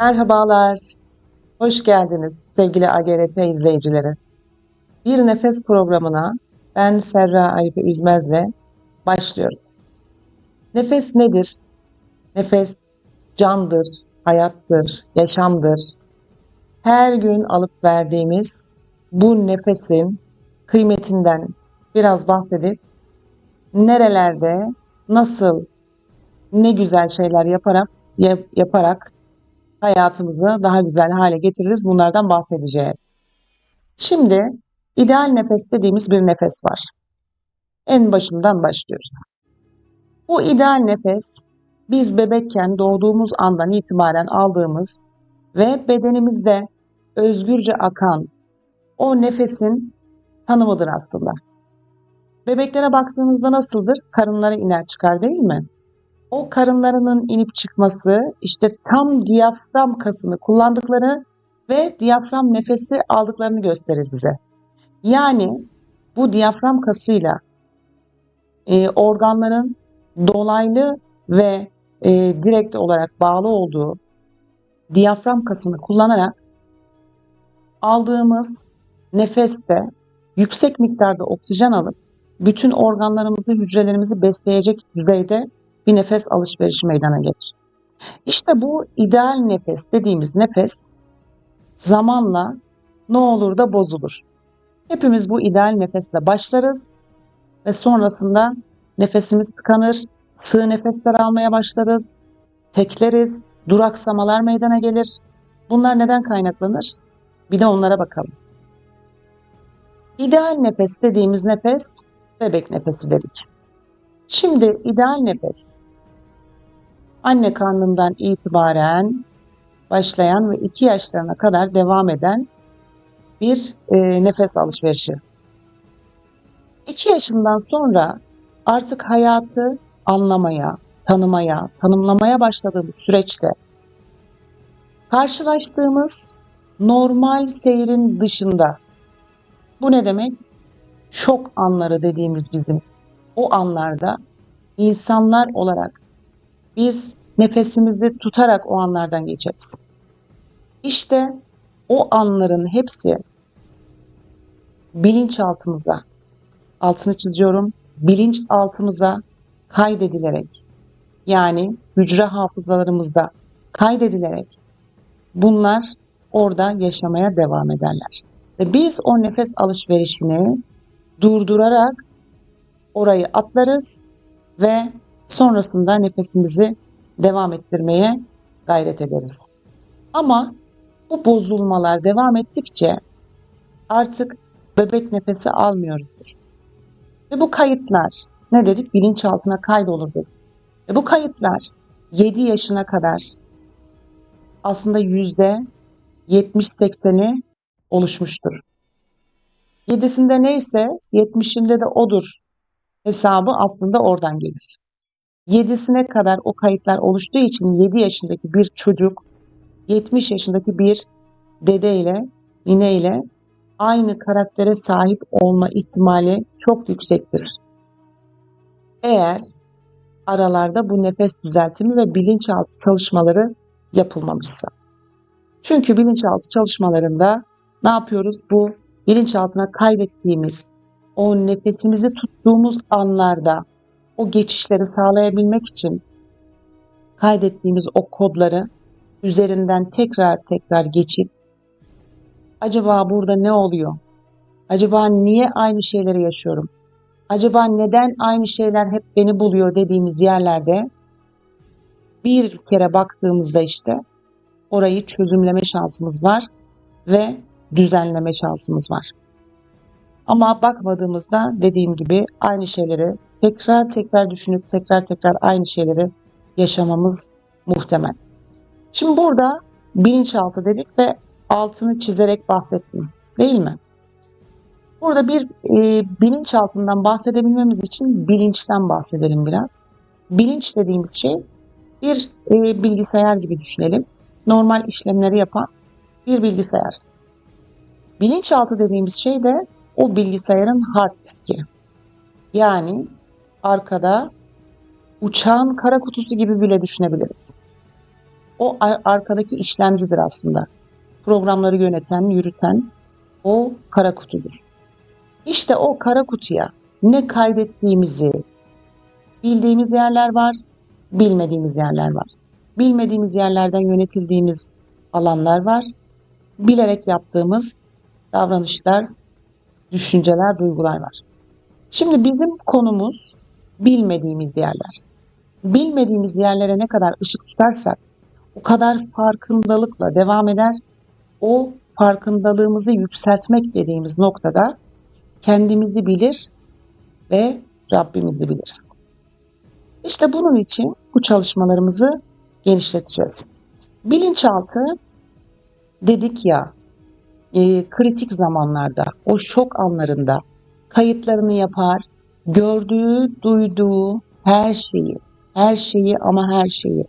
Merhabalar, hoş geldiniz sevgili AGRT izleyicileri. Bir Nefes programına ben Serra Arife Üzmez'le başlıyoruz. Nefes nedir? Nefes candır, hayattır, yaşamdır. Her gün alıp verdiğimiz bu nefesin kıymetinden biraz bahsedip nerelerde, nasıl, ne güzel şeyler yaparak yap- yaparak hayatımızı daha güzel hale getiririz. Bunlardan bahsedeceğiz. Şimdi ideal nefes dediğimiz bir nefes var. En başından başlıyoruz. Bu ideal nefes biz bebekken doğduğumuz andan itibaren aldığımız ve bedenimizde özgürce akan o nefesin tanımıdır aslında. Bebeklere baktığınızda nasıldır? Karınları iner çıkar değil mi? O karınlarının inip çıkması işte tam diyafram kasını kullandıkları ve diyafram nefesi aldıklarını gösterir bize. Yani bu diyafram kasıyla e, organların dolaylı ve e, direkt olarak bağlı olduğu diyafram kasını kullanarak aldığımız nefeste yüksek miktarda oksijen alıp bütün organlarımızı, hücrelerimizi besleyecek düzeyde bir nefes alışverişi meydana gelir. İşte bu ideal nefes dediğimiz nefes zamanla ne olur da bozulur. Hepimiz bu ideal nefesle başlarız ve sonrasında nefesimiz tıkanır, sığ nefesler almaya başlarız, tekleriz, duraksamalar meydana gelir. Bunlar neden kaynaklanır? Bir de onlara bakalım. İdeal nefes dediğimiz nefes bebek nefesi dedik. Şimdi ideal nefes anne karnından itibaren başlayan ve 2 yaşlarına kadar devam eden bir e, nefes alışverişi. 2 yaşından sonra artık hayatı anlamaya, tanımaya, tanımlamaya başladığımız süreçte karşılaştığımız normal seyrin dışında bu ne demek? Şok anları dediğimiz bizim o anlarda insanlar olarak biz nefesimizi tutarak o anlardan geçeriz. İşte o anların hepsi bilinçaltımıza, altını çiziyorum, bilinçaltımıza kaydedilerek yani hücre hafızalarımızda kaydedilerek bunlar orada yaşamaya devam ederler. Ve biz o nefes alışverişini durdurarak orayı atlarız ve sonrasında nefesimizi devam ettirmeye gayret ederiz. Ama bu bozulmalar devam ettikçe artık bebek nefesi almıyoruzdur. Ve bu kayıtlar ne dedik? Bilinçaltına kaydolur dedik. Ve bu kayıtlar 7 yaşına kadar aslında yüzde 70-80'i oluşmuştur. 7'sinde neyse 70'inde de odur hesabı aslında oradan gelir. 7'sine kadar o kayıtlar oluştuğu için 7 yaşındaki bir çocuk 70 yaşındaki bir dede ile nine ile aynı karaktere sahip olma ihtimali çok yüksektir. Eğer aralarda bu nefes düzeltimi ve bilinçaltı çalışmaları yapılmamışsa. Çünkü bilinçaltı çalışmalarında ne yapıyoruz? Bu bilinçaltına kaydettiğimiz o nefesimizi tuttuğumuz anlarda o geçişleri sağlayabilmek için kaydettiğimiz o kodları üzerinden tekrar tekrar geçip acaba burada ne oluyor? Acaba niye aynı şeyleri yaşıyorum? Acaba neden aynı şeyler hep beni buluyor dediğimiz yerlerde bir kere baktığımızda işte orayı çözümleme şansımız var ve düzenleme şansımız var. Ama bakmadığımızda dediğim gibi aynı şeyleri tekrar tekrar düşünüp tekrar tekrar aynı şeyleri yaşamamız muhtemel. Şimdi burada bilinçaltı dedik ve altını çizerek bahsettim. Değil mi? Burada bir e, bilinçaltından bahsedebilmemiz için bilinçten bahsedelim biraz. Bilinç dediğimiz şey bir e, bilgisayar gibi düşünelim. Normal işlemleri yapan bir bilgisayar. Bilinçaltı dediğimiz şey de o bilgisayarın hard diski. Yani arkada uçağın kara kutusu gibi bile düşünebiliriz. O ar- arkadaki işlemcidir aslında. Programları yöneten, yürüten o kara kutudur. İşte o kara kutuya ne kaydettiğimizi bildiğimiz yerler var, bilmediğimiz yerler var. Bilmediğimiz yerlerden yönetildiğimiz alanlar var. Bilerek yaptığımız davranışlar, düşünceler, duygular var. Şimdi bizim konumuz bilmediğimiz yerler. Bilmediğimiz yerlere ne kadar ışık tutarsak o kadar farkındalıkla devam eder. O farkındalığımızı yükseltmek dediğimiz noktada kendimizi bilir ve Rabbimizi biliriz. İşte bunun için bu çalışmalarımızı genişleteceğiz. Bilinçaltı dedik ya e, kritik zamanlarda, o şok anlarında kayıtlarını yapar, gördüğü, duyduğu her şeyi, her şeyi ama her şeyi.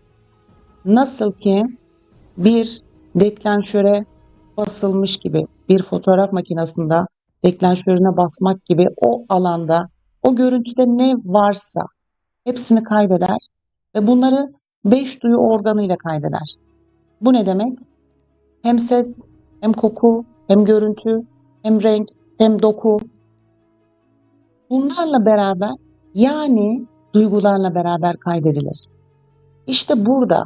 Nasıl ki bir deklanşöre basılmış gibi, bir fotoğraf makinesinde deklanşörüne basmak gibi o alanda, o görüntüde ne varsa hepsini kaydeder ve bunları beş duyu organıyla kaydeder. Bu ne demek? Hem ses, hem koku, hem görüntü, hem renk, hem doku. Bunlarla beraber yani duygularla beraber kaydedilir. İşte burada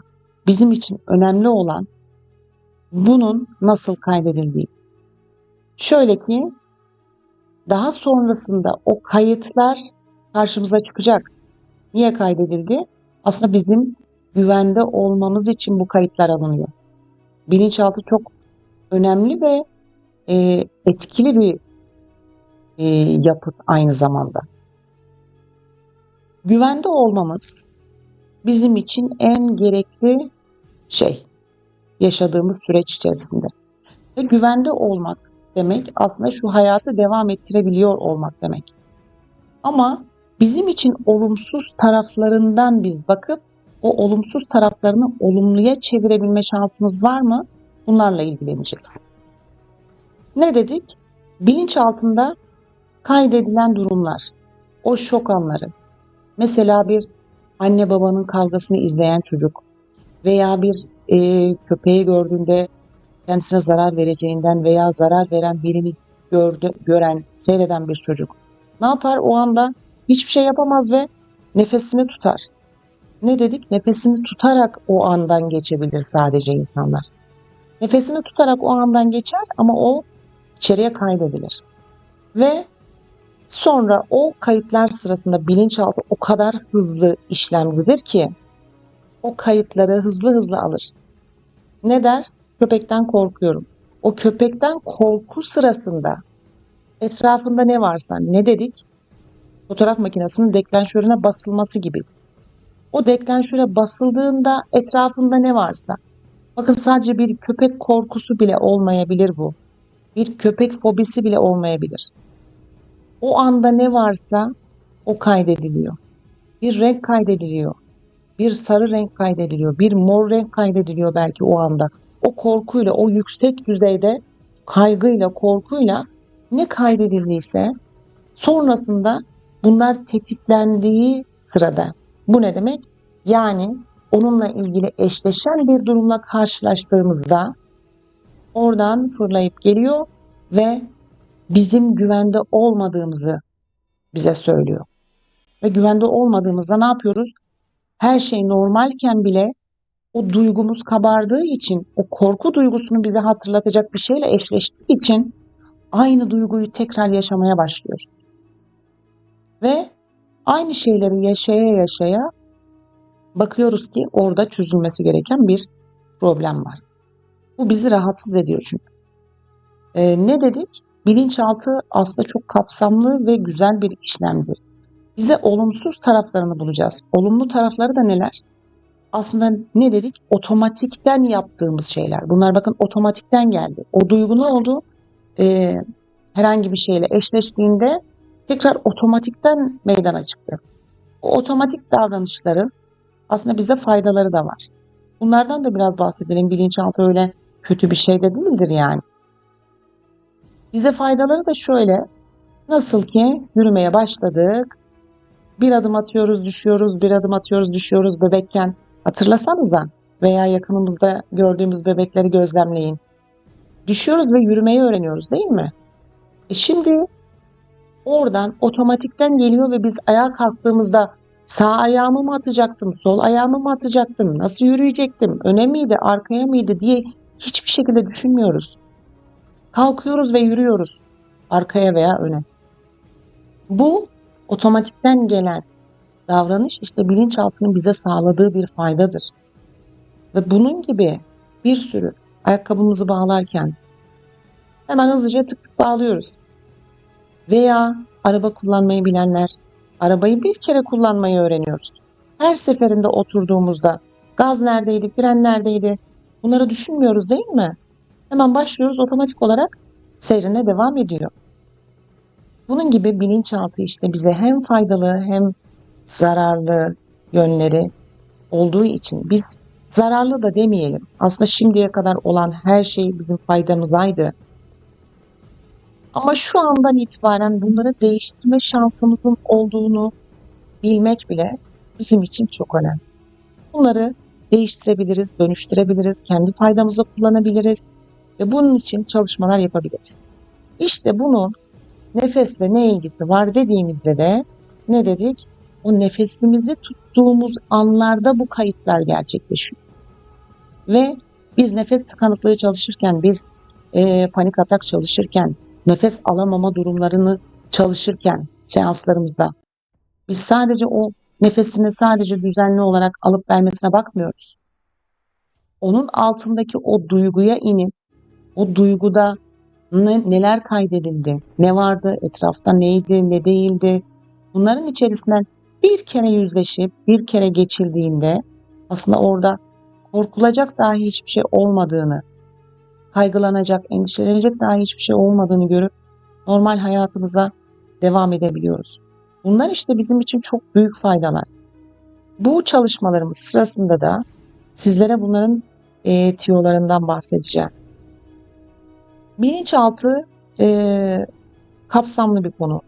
bizim için önemli olan bunun nasıl kaydedildiği. Şöyle ki daha sonrasında o kayıtlar karşımıza çıkacak. Niye kaydedildi? Aslında bizim güvende olmamız için bu kayıtlar alınıyor. Bilinçaltı çok önemli ve e, etkili bir e, yapıt aynı zamanda. Güvende olmamız bizim için en gerekli şey yaşadığımız süreç içerisinde. Ve güvende olmak demek aslında şu hayatı devam ettirebiliyor olmak demek. Ama bizim için olumsuz taraflarından biz bakıp o olumsuz taraflarını olumluya çevirebilme şansımız var mı? Bunlarla ilgileneceğiz. Ne dedik? Bilinç altında kaydedilen durumlar, o şok anları. Mesela bir anne babanın kavgasını izleyen çocuk veya bir e, köpeği gördüğünde kendisine zarar vereceğinden veya zarar veren birini gördü, gören, seyreden bir çocuk. Ne yapar o anda? Hiçbir şey yapamaz ve nefesini tutar. Ne dedik? Nefesini tutarak o andan geçebilir sadece insanlar. Nefesini tutarak o andan geçer ama o içeriye kaydedilir. Ve sonra o kayıtlar sırasında bilinçaltı o kadar hızlı işlemlidir ki o kayıtları hızlı hızlı alır. Ne der? Köpekten korkuyorum. O köpekten korku sırasında etrafında ne varsa ne dedik? Fotoğraf makinesinin deklanşörüne basılması gibi. O deklanşöre basıldığında etrafında ne varsa. Bakın sadece bir köpek korkusu bile olmayabilir bu. Bir köpek fobisi bile olmayabilir. O anda ne varsa o kaydediliyor. Bir renk kaydediliyor. Bir sarı renk kaydediliyor. Bir mor renk kaydediliyor belki o anda. O korkuyla, o yüksek düzeyde kaygıyla, korkuyla ne kaydedildiyse sonrasında bunlar tetiklendiği sırada bu ne demek? Yani onunla ilgili eşleşen bir durumla karşılaştığımızda oradan fırlayıp geliyor ve bizim güvende olmadığımızı bize söylüyor. Ve güvende olmadığımızda ne yapıyoruz? Her şey normalken bile o duygumuz kabardığı için, o korku duygusunu bize hatırlatacak bir şeyle eşleştiği için aynı duyguyu tekrar yaşamaya başlıyoruz. Ve aynı şeyleri yaşaya yaşaya bakıyoruz ki orada çözülmesi gereken bir problem var. Bu bizi rahatsız ediyor çünkü. Ee, ne dedik? Bilinçaltı aslında çok kapsamlı ve güzel bir işlemdir. Bize olumsuz taraflarını bulacağız. Olumlu tarafları da neler? Aslında ne dedik? Otomatikten yaptığımız şeyler. Bunlar bakın otomatikten geldi. O duygu ne oldu? Ee, herhangi bir şeyle eşleştiğinde tekrar otomatikten meydana çıktı. O otomatik davranışların aslında bize faydaları da var. Bunlardan da biraz bahsedelim. Bilinçaltı öyle kötü bir şey de değildir yani. Bize faydaları da şöyle. Nasıl ki yürümeye başladık. Bir adım atıyoruz, düşüyoruz, bir adım atıyoruz, düşüyoruz bebekken. Hatırlasanıza veya yakınımızda gördüğümüz bebekleri gözlemleyin. Düşüyoruz ve yürümeyi öğreniyoruz değil mi? E şimdi oradan otomatikten geliyor ve biz ayağa kalktığımızda sağ ayağımı mı atacaktım, sol ayağımı mı atacaktım, nasıl yürüyecektim, öne miydi, arkaya mıydı diye hiçbir şekilde düşünmüyoruz. Kalkıyoruz ve yürüyoruz arkaya veya öne. Bu otomatikten gelen davranış işte bilinçaltının bize sağladığı bir faydadır. Ve bunun gibi bir sürü ayakkabımızı bağlarken hemen hızlıca tık tık bağlıyoruz. Veya araba kullanmayı bilenler arabayı bir kere kullanmayı öğreniyoruz. Her seferinde oturduğumuzda gaz neredeydi, fren neredeydi bunları düşünmüyoruz değil mi? Hemen başlıyoruz otomatik olarak seyrine devam ediyor. Bunun gibi bilinçaltı işte bize hem faydalı hem zararlı yönleri olduğu için biz zararlı da demeyelim. Aslında şimdiye kadar olan her şey bizim faydamızaydı. Ama şu andan itibaren bunları değiştirme şansımızın olduğunu bilmek bile bizim için çok önemli. Bunları değiştirebiliriz, dönüştürebiliriz, kendi faydamıza kullanabiliriz ve bunun için çalışmalar yapabiliriz. İşte bunun nefesle ne ilgisi var dediğimizde de ne dedik? O nefesimizi tuttuğumuz anlarda bu kayıtlar gerçekleşiyor. Ve biz nefes tıkanıklığı çalışırken, biz e, panik atak çalışırken, nefes alamama durumlarını çalışırken seanslarımızda biz sadece o nefesini sadece düzenli olarak alıp vermesine bakmıyoruz. Onun altındaki o duyguya inip o duyguda ne, neler kaydedildi, ne vardı, etrafta neydi, ne değildi. Bunların içerisinden bir kere yüzleşip bir kere geçildiğinde aslında orada korkulacak dahi hiçbir şey olmadığını, kaygılanacak, endişelenecek dahi hiçbir şey olmadığını görüp normal hayatımıza devam edebiliyoruz. Bunlar işte bizim için çok büyük faydalar. Bu çalışmalarımız sırasında da sizlere bunların e, tiyolarından bahsedeceğim. Bilinçaltı e, kapsamlı bir konu.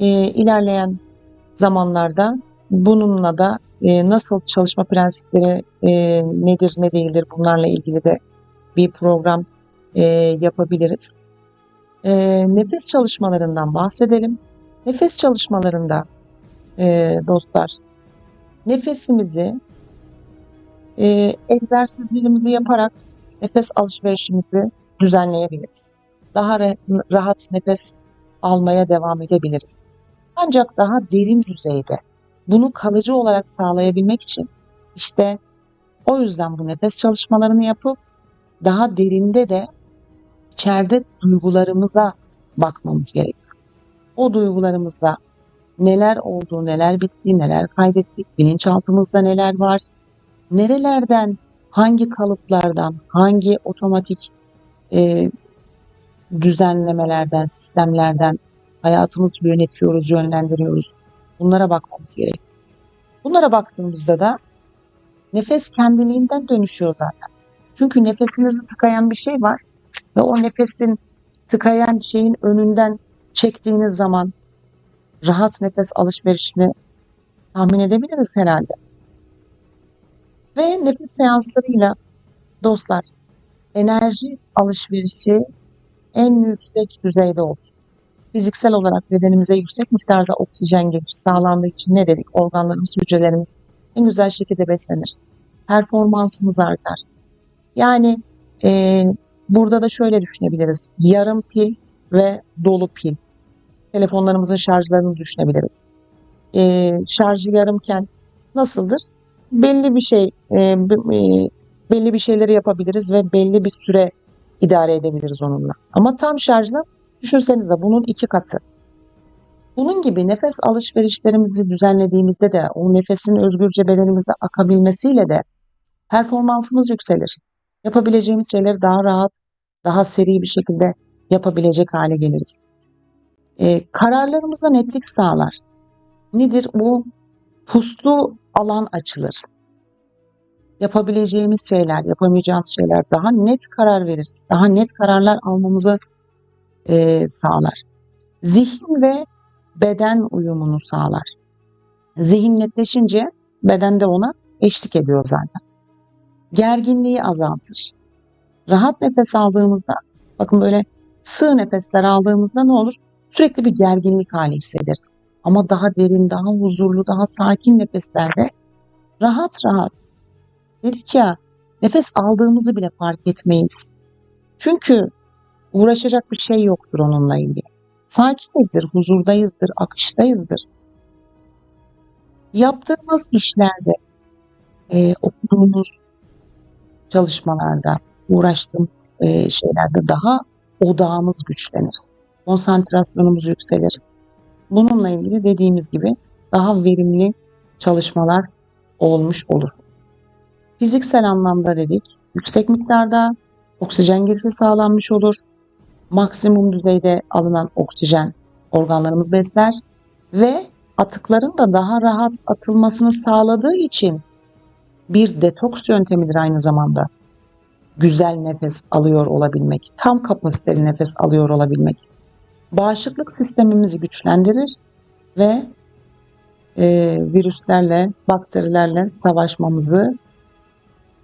E, ilerleyen zamanlarda bununla da e, nasıl çalışma prensipleri e, nedir ne değildir bunlarla ilgili de bir program e, yapabiliriz. E, nefes çalışmalarından bahsedelim. Nefes çalışmalarında e, dostlar nefesimizi e, egzersizlerimizi yaparak nefes alışverişimizi düzenleyebiliriz. Daha rahat nefes almaya devam edebiliriz. Ancak daha derin düzeyde bunu kalıcı olarak sağlayabilmek için işte o yüzden bu nefes çalışmalarını yapıp daha derinde de içeride duygularımıza bakmamız gerekiyor. O duygularımızda neler oldu, neler bitti, neler kaydettik, bilinçaltımızda neler var, nerelerden, hangi kalıplardan, hangi otomatik e, düzenlemelerden, sistemlerden hayatımızı yönetiyoruz, yönlendiriyoruz. Bunlara bakmamız gerekiyor. Bunlara baktığımızda da nefes kendiliğinden dönüşüyor zaten. Çünkü nefesinizi tıkayan bir şey var ve o nefesin tıkayan şeyin önünden çektiğiniz zaman rahat nefes alışverişini tahmin edebiliriz herhalde. Ve nefes seanslarıyla dostlar enerji alışverişi en yüksek düzeyde olur. Fiziksel olarak bedenimize yüksek miktarda oksijen girişi sağlandığı için ne dedik? Organlarımız, hücrelerimiz en güzel şekilde beslenir. Performansımız artar. Yani e, burada da şöyle düşünebiliriz. Yarım pil ve dolu pil. Telefonlarımızın şarjlarını düşünebiliriz. E, şarjı yarımken nasıldır? Belli bir şey, e, e, belli bir şeyleri yapabiliriz ve belli bir süre idare edebiliriz onunla. Ama tam şarjla düşünsenize bunun iki katı. Bunun gibi nefes alışverişlerimizi düzenlediğimizde de o nefesin özgürce bedenimizde akabilmesiyle de performansımız yükselir. Yapabileceğimiz şeyleri daha rahat, daha seri bir şekilde yapabilecek hale geliriz. Ee, kararlarımıza netlik sağlar. Nedir? Bu puslu alan açılır yapabileceğimiz şeyler, yapamayacağımız şeyler daha net karar veririz. Daha net kararlar almamızı e, sağlar. Zihin ve beden uyumunu sağlar. Zihin netleşince beden de ona eşlik ediyor zaten. gerginliği azaltır. Rahat nefes aldığımızda, bakın böyle sığ nefesler aldığımızda ne olur? Sürekli bir gerginlik hali hissedir. Ama daha derin, daha huzurlu, daha sakin nefeslerde rahat rahat dedik ya nefes aldığımızı bile fark etmeyiz. Çünkü uğraşacak bir şey yoktur onunla ilgili. Sakinizdir, huzurdayızdır, akıştayızdır. Yaptığımız işlerde, e, okuduğumuz çalışmalarda, uğraştığımız e, şeylerde daha odağımız güçlenir. Konsantrasyonumuz yükselir. Bununla ilgili dediğimiz gibi daha verimli çalışmalar olmuş olur. Fiziksel anlamda dedik, yüksek miktarda oksijen girişi sağlanmış olur. Maksimum düzeyde alınan oksijen organlarımız besler ve atıkların da daha rahat atılmasını sağladığı için bir detoks yöntemidir aynı zamanda. Güzel nefes alıyor olabilmek, tam kapasiteli nefes alıyor olabilmek. Bağışıklık sistemimizi güçlendirir ve e, virüslerle, bakterilerle savaşmamızı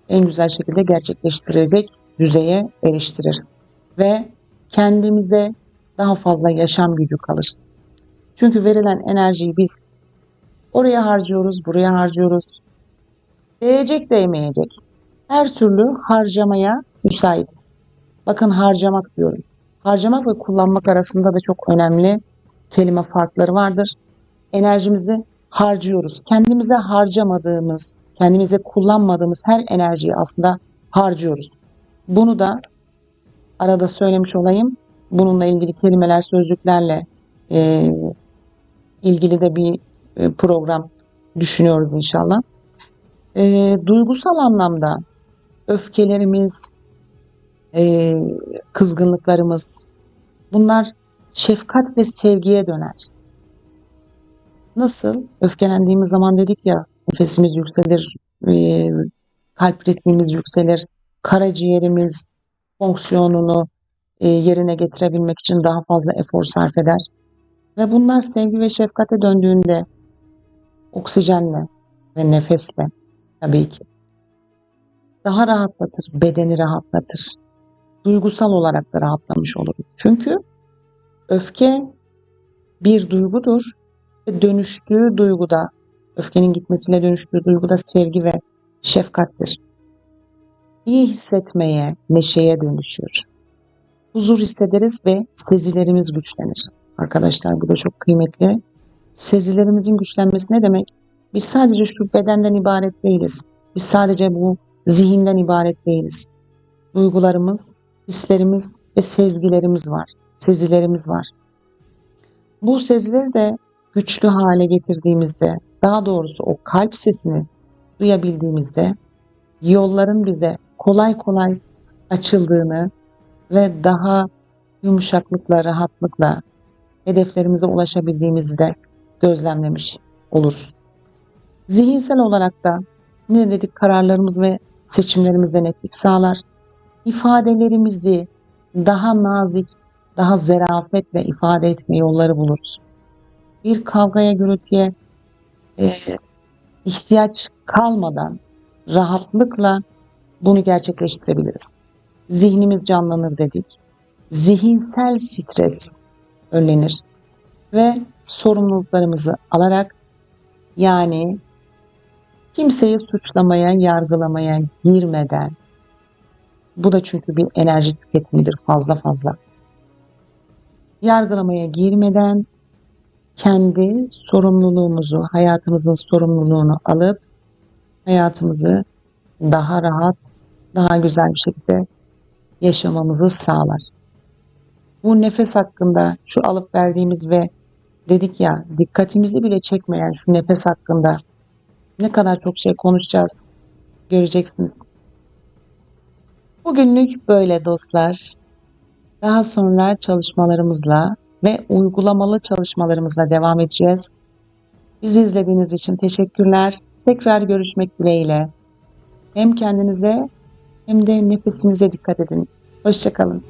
en güzel şekilde gerçekleştirecek düzeye eriştirir. Ve kendimize daha fazla yaşam gücü kalır. Çünkü verilen enerjiyi biz oraya harcıyoruz, buraya harcıyoruz. Değecek değmeyecek. Her türlü harcamaya müsaitiz. Bakın harcamak diyorum. Harcamak ve kullanmak arasında da çok önemli kelime farkları vardır. Enerjimizi harcıyoruz. Kendimize harcamadığımız, kendimize kullanmadığımız her enerjiyi aslında harcıyoruz. Bunu da arada söylemiş olayım. Bununla ilgili kelimeler, sözcüklerle e, ilgili de bir e, program düşünüyoruz inşallah. E, duygusal anlamda öfkelerimiz, e, kızgınlıklarımız bunlar şefkat ve sevgiye döner. Nasıl? Öfkelendiğimiz zaman dedik ya nefesimiz yükselir, e, kalp ritmimiz yükselir, karaciğerimiz fonksiyonunu e, yerine getirebilmek için daha fazla efor sarf eder. Ve bunlar sevgi ve şefkate döndüğünde oksijenle ve nefesle tabii ki daha rahatlatır, bedeni rahatlatır. Duygusal olarak da rahatlamış oluruz. Çünkü öfke bir duygudur ve dönüştüğü duyguda, öfkenin gitmesiyle dönüştüğü duyguda sevgi ve şefkattir. İyi hissetmeye, neşeye dönüşür. Huzur hissederiz ve sezilerimiz güçlenir. Arkadaşlar bu da çok kıymetli. Sezilerimizin güçlenmesi ne demek? Biz sadece şu bedenden ibaret değiliz. Biz sadece bu zihinden ibaret değiliz. Duygularımız, hislerimiz ve sezgilerimiz var. Sezilerimiz var. Bu sezileri de güçlü hale getirdiğimizde, daha doğrusu o kalp sesini duyabildiğimizde yolların bize kolay kolay açıldığını ve daha yumuşaklıkla, rahatlıkla hedeflerimize ulaşabildiğimizi de gözlemlemiş oluruz. Zihinsel olarak da ne dedik kararlarımız ve seçimlerimizde netlik sağlar. İfadelerimizi daha nazik, daha zerafetle ifade etme yolları buluruz. Bir kavgaya, gürültüye e, ihtiyaç kalmadan rahatlıkla bunu gerçekleştirebiliriz. Zihnimiz canlanır dedik. Zihinsel stres önlenir ve sorumluluklarımızı alarak yani kimseyi suçlamaya, yargılamaya girmeden bu da çünkü bir enerji tüketimidir fazla fazla. Yargılamaya girmeden kendi sorumluluğumuzu, hayatımızın sorumluluğunu alıp hayatımızı daha rahat, daha güzel bir şekilde yaşamamızı sağlar. Bu nefes hakkında şu alıp verdiğimiz ve dedik ya dikkatimizi bile çekmeyen şu nefes hakkında ne kadar çok şey konuşacağız göreceksiniz. Bugünlük böyle dostlar. Daha sonra çalışmalarımızla ve uygulamalı çalışmalarımızla devam edeceğiz. Bizi izlediğiniz için teşekkürler. Tekrar görüşmek dileğiyle. Hem kendinize hem de nefesinize dikkat edin. Hoşçakalın.